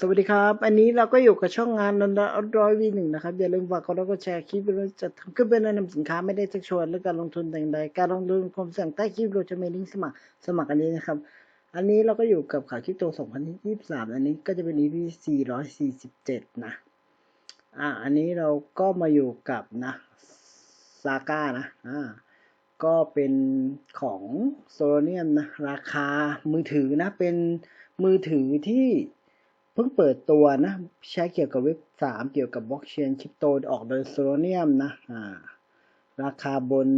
สวัสดีครับ อันนี้เราก็อยู่กับช่องงานนันดาร้อยวีหนึ่งนะครับ อย่าลืมฝากกดไลค์กดแชร์คลิปเราจะทำขึ้นเป็นแนะนำสินค้าไม่ได้ชักชวนและการลงทุนแต่งใดการลงทุนความเสี่ยงใต้คลิปเราจะมีลิงก์สมัครสมัครอันนี้นะครับ อันนี้เราก็อยู่กับข่าวคริปโต2023 อันนี้ก็จะเป็น EP 447 นะ อ่า อันนี้เราก็มาอยู่กับนะซาก้านะอ่าก็เป็นของโซโลเนียมนะราคามือถือนะเป็นมือถือที่ เพิ่งเปิดตัวนะ ใช้เกี่ยวกับเว็บสามเกี่ยวกับบล็อกเชนคริปโตออกโดยโซโลเนียมนะอ่าราคาบน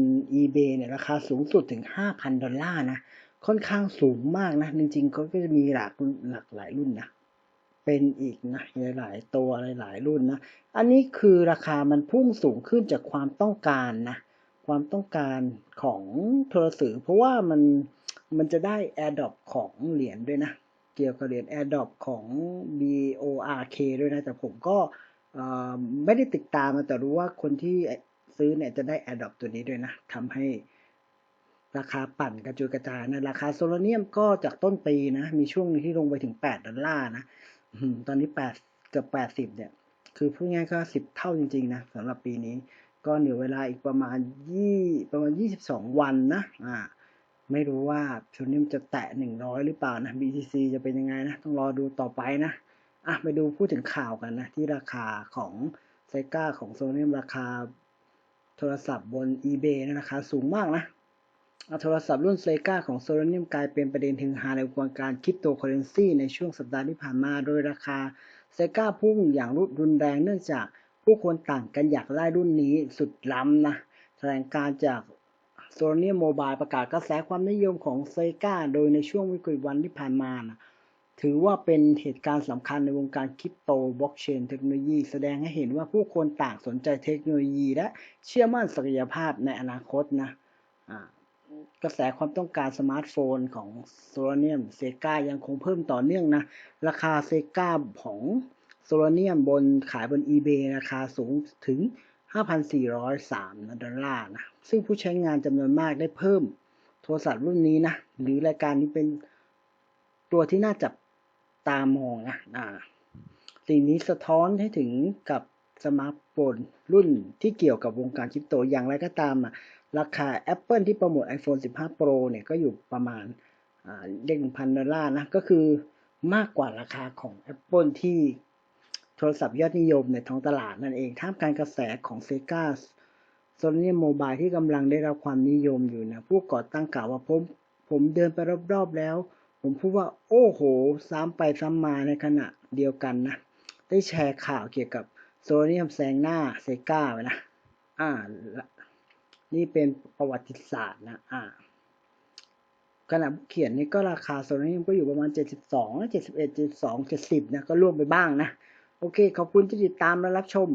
eBay เนี่ยราคาสูงสุดถึง 5,000 ดอลลาร์นะ ค่อนข้างสูงมากนะ จริงๆ ก็จะมีหลากหลากหลายรุ่นนะ เป็นอีกนะหลายๆตัวหลายๆรุ่นนะ อันนี้คือราคามันพุ่งสูงขึ้นจากความต้องการนะ ความต้องการของโทรสื่อเพราะว่ามันมันจะได้ AirDrop ของเหรียญด้วยนะ เกี่ยวกับเหรียญ AirDrop ของ BORK ด้วยนะ แต่ผมก็ไม่ได้ติดตามมาแต่รู้ว่าคนที่ซื้อเนี่ยจะได้ AirDrop ตัวนี้ด้วยนะทำให้ราคาปั่นกระจุยกระจายนะราคาโซลเนียมก็จากต้นปีนะ มีช่วงนึงที่ลงไปถึง 8 ดอลลาร์นะตอนนี้ 8 เกือบ 80 เนี่ย คือพูดง่ายก็10 เท่าจริง ๆ นะสำหรับปีนี้ ก็เหลือเวลาอีกประมาณ 20 ประมาณ 22 วันนะอ่า ไม่รู้ว่าช่วงนี้มจะแตะ 100 หรือเปล่านะ BTC จะเป็นยังไงนะ ต้องรอดูต่อไปนะอะไปดูพูดถึงข่าวกันนะ ที่ราคาของไซก้าของโซเนียมราคาโทรศัพท์บน eBay นะราคาสูงมากนะโทรศัพท์รุ่นไซก้าของโซลเนียมกลายเป็นประเด็นถึงหาในวงการคริปโตเคอเรนซีในช่วงสัปดาห์ที่ผ่านมา โดยราคาไซก้าพุ่งอย่างรุนแรงเนื่องจากผู้คนต่างกันอยากได้รุ่นนี้สุดล้ำนะแถลงการจาก โซลเนียมโมบายประกาศกระแสความนิยมของไซกาโดยในช่วงวิกฤตวันที่ผ่านมานะถือว่าเป็นเหตุการณ์สำคัญในวงการคริปโตบล็อกเชนเทคโนโลยี แสดงให้เห็นว่าผู้คนต่างสนใจเทคโนโลยี และเชื่อมั่นศักยภาพในอนาคตนะกระแสความต้องการสมาร์ทโฟนของโซลเนียมเซกายังคงเพิ่มต่อเนื่องนะ ราคาเซกาของโซลเนียมบนขายบน eBay ราคาสูงถึง 5,403 ดอลลาร์นะ ซึ่งผู้ใช้งานจำนวนมากได้เพิ่มโทรศัพท์รุ่นนี้นะ หรือรายการนี้เป็นตัวที่น่าจับตามองนะอ่าสิ่งนี้สะท้อนให้ถึงกับสมาร์ทโฟนรุ่นที่เกี่ยวกับวงการคริปโตอย่างไรก็ตามอะราคา Apple ที่โปรโมท iPhone 15 Pro เนี่ยก็อยู่ประมาณเด้งพันดอลลาร์นะ ก็คือมากกว่าราคาของ Apple ที่ โทรศัพท์ยอดนิยมในท้องตลาดนั่นเองท่ามกลางกระแสของเซกาโซนี่โมบายที่กำลังได้รับความนิยมอยู่นะ ผู้ก่อตั้งกล่าวว่าผมผมเดินไปรอบๆแล้ว ผมพูดว่าโอ้โห ซ้ำไปซ้ำมาในขณะเดียวกันนะ ได้แชร์ข่าวเกี่ยวกับโซนี่แซงหน้าเซกาไปนะ อ่า นี่เป็นประวัติศาสตร์นะอ่าขณะเขียนนี่ก็ราคาโซนนี้ก็อยู่ประมาณ 72 71 72 70นะก็ร่วมไปบ้างนะ โอเค ขอบคุณที่ติดตามและรับชม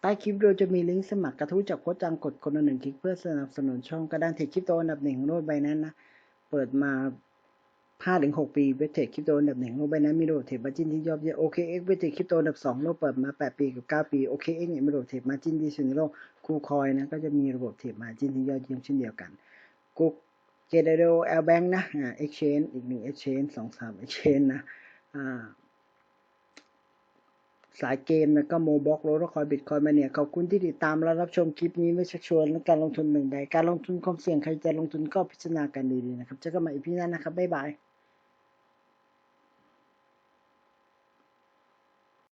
ใต้คลิปเราจะมีลิงก์สมัครกระทู้จากโค้ชจังกดคนละหนึ่งคลิกเพื่อสนับสนุนช่องกระดานเทคคริปโตอันดับหนึ่งของโลกใบนั้นนะ เปิดมา5ถึง6ปีเวทเทคคริปโตอันดับหนึ่งโลกใบนั้นมีโดดเทปมาจินที่ยอดเยอะโอเคเอ็กเวทเทคคริปโตอันดับ2โลกเปิดมา8ปีกับ9ปีโอเคเอ็กเนี่ยมีโดดเทปมาจินที่สุดในโลกคูคอยนะก็จะมีระบบเทปมาจินที่ยอดเยี่ยมเช่นเดียวกันกุ๊กเกเดโดแอลแบงนะอ่าเอ็กชแนนอีกหนึ่งเอ็กชแนนสองสามเอ็กชแนนนะอ่า สายเกมนะก็โมบ็อกโรลคอยบิตคอยมาเนี่ยขอบคุณที่ติดตามและรับชมคลิปนี้ไม่ชักชวนและการลงทุนหนึ่งใด การลงทุนความเสี่ยงใครจะลงทุนก็พิจารณากันดีๆนะครับเจอกันใหม่อีพีหน้านะครับบ๊ายบาย